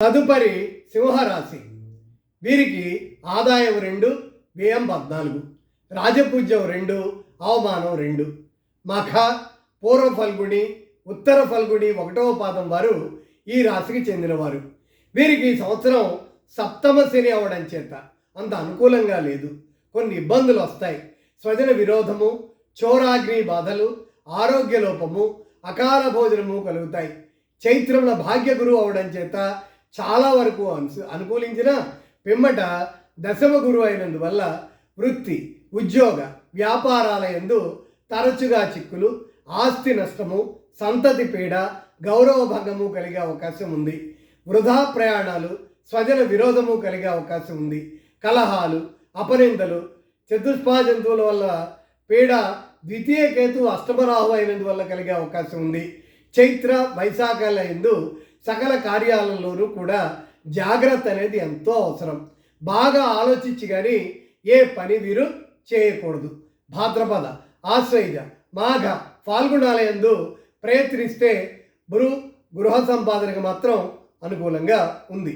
తదుపరి సింహరాశి. వీరికి ఆదాయం రెండు వ్యయం పద్నాలుగు రాజపూజ్యం రెండు అవమానం రెండు. మఖ పూర్వ ఫల్గుణి ఉత్తర ఫల్గుణి ఒకటవ పాదం వారు ఈ రాశికి చెందినవారు. వీరికి ఈ సంవత్సరం సప్తమ శని అవడం చేత అంత అనుకూలంగా లేదు. కొన్ని ఇబ్బందులు వస్తాయి. స్వజన విరోధము చోరాగ్ని బాధలు ఆరోగ్య లోపము అకాల భోజనము కలుగుతాయి. చైత్రంలో భాగ్య గురువు అవడం చేత చాలా వరకు అను అనుకూలించిన పిమ్మట దశమ గురువు అయినందువల్ల వృత్తి ఉద్యోగ వ్యాపారాల ఎందు తరచుగా చిక్కులు ఆస్తి నష్టము సంతతి పీడ గౌరవ భంగము కలిగే అవకాశం ఉంది. వృధా ప్రయాణాలు స్వజన విరోధము కలిగే అవకాశం ఉంది. కలహాలు అపనిందలు చతుష్పా జంతువుల వల్ల పీడ ద్వితీయ కేతు అష్టమరాహు అయినందువల్ల కలిగే అవకాశం ఉంది. చైత్ర వైశాఖాల ఎందు సకల కార్యాలలోనూ కూడా జాగ్రత్త అనేది ఎంతో అవసరం. బాగా ఆలోచించి కానీ ఏ పని వీరు చేయకూడదు. భాద్రపద ఆశ్రయ మాఘ పాల్గొనాలయందు ప్రయత్నిస్తే గురు గృహ సంపాదనకు మాత్రం అనుకూలంగా ఉంది.